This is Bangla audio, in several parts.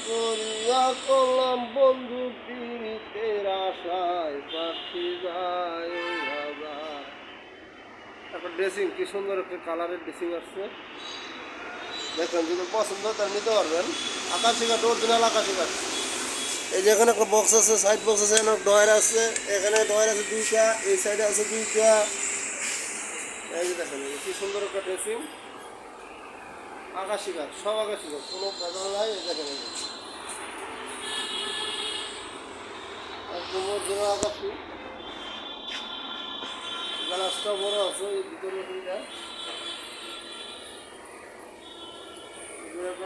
করিয়া করলাম বন্ধু পীড়িতের আশায় পাখি তারপর ড্রেসিং কি সুন্দর একটা কালারের ড্রেসিং আসছে দেখেন যদি পছন্দ হয় তাহলে নিতে পারবেন আকাশি কাঠ অরিজিনাল আকাশি কাঠ এই যে এখানে একটা বক্স আছে সাইড বক্স আছে এখানে ডয়ার আছে এখানে ডয়ার আছে দুইটা এই সাইডে আছে দুইটা এই যে দেখেন কি সুন্দর একটা ড্রেসিং আকাশি কাঠ সব আকাশি কাঠ কোনো ভেজাল নাই, এই যে। একদম অরিজিনাল আকাশি। গ্লাসটা বড় আছে, এই ভিতরে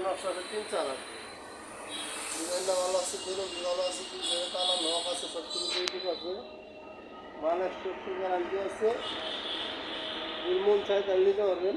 নকশা আছে তিন চার আছে। ভালো আছে ভালো আছে আছে গ্যারান্টি আছে মন চাই তাহলে নিতে পারবেন।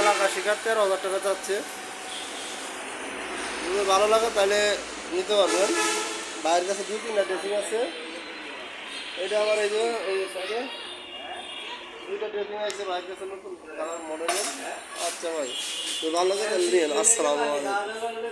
অরিজিনাল আকাশি কাঠ, তেরো হাজার টাকা চাচ্ছে যদি ভালো লাগে তাহলে নিতে পারবেন। বাইরের কাছে দুই তিনটা ড্রেসিং আছে। এটা আমার এই যে, এই সাইডে দুইটা ড্রেসিং আছে বাইরের কাছে নতুন মডেলের আচ্ছা ভাই তো ভালো লাগে আসসালামু আলাইকুম।